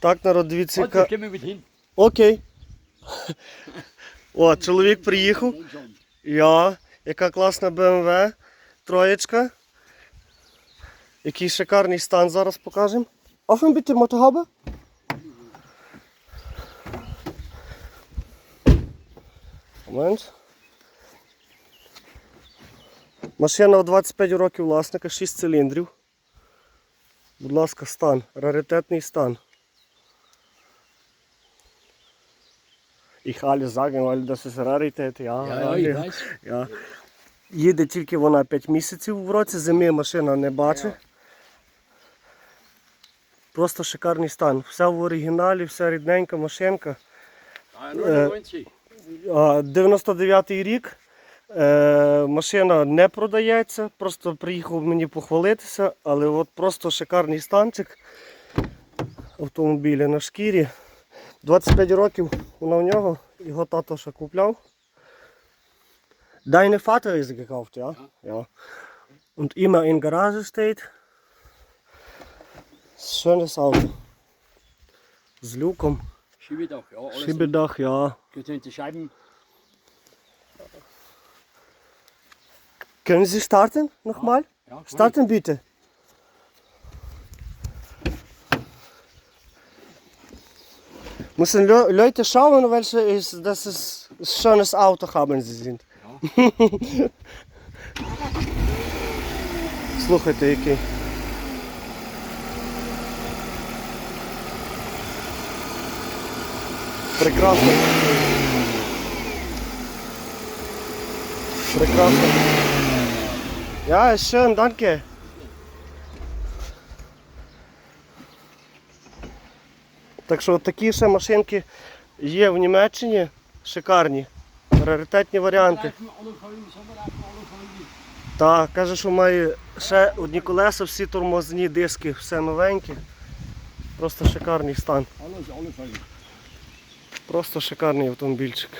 Так, народ, дивіться, яка. Окей. О, чоловік приїхав. Я. Яка класна BMW. Троєчка. Який шикарний стан зараз покажемо. Офен біtte мотогаба? Момент. Машина в 25 років власника, 6 циліндрів. Будь ласка, стан. Раритетний стан. Ich alle sagen, weil das ist Rarität, ja. Ja, ja. Ja. Їде тільки вона 5 місяців в році, зими машина не бачить. Просто шикарний стан. Вся в оригіналі, вся рідненька машинка. Ah, 99. А, 99-й рік. Е, машина не продається, просто приїхав мені похвалитися, але от просто шикарний станчик автомобіля на шкірі. 25 років вона в нього, його тато ще купляв. Deine Vater ist gekauft, ja? Ja. Und immer in Garage steht. Schönes Auto. З люком. Schiebedach, ja, alles. Schiebedach, ja. Getönte Scheiben. Können Sie starten nochmal? Ja, kann Starten bitte. Müssen Le Leute schauen, welche ist, das ist ein schönes Auto haben sie sind. Слухайте, який. Прекрасно. Прекрасно. Ja, ist schön, danke. Так що такі ще машинки є в Німеччині, шикарні, раритетні варіанти. Folgen. Так, каже, що має ще одні колеса, всі тормозні диски, все новеньке. Просто шикарний стан. Просто шикарний автомобільчик.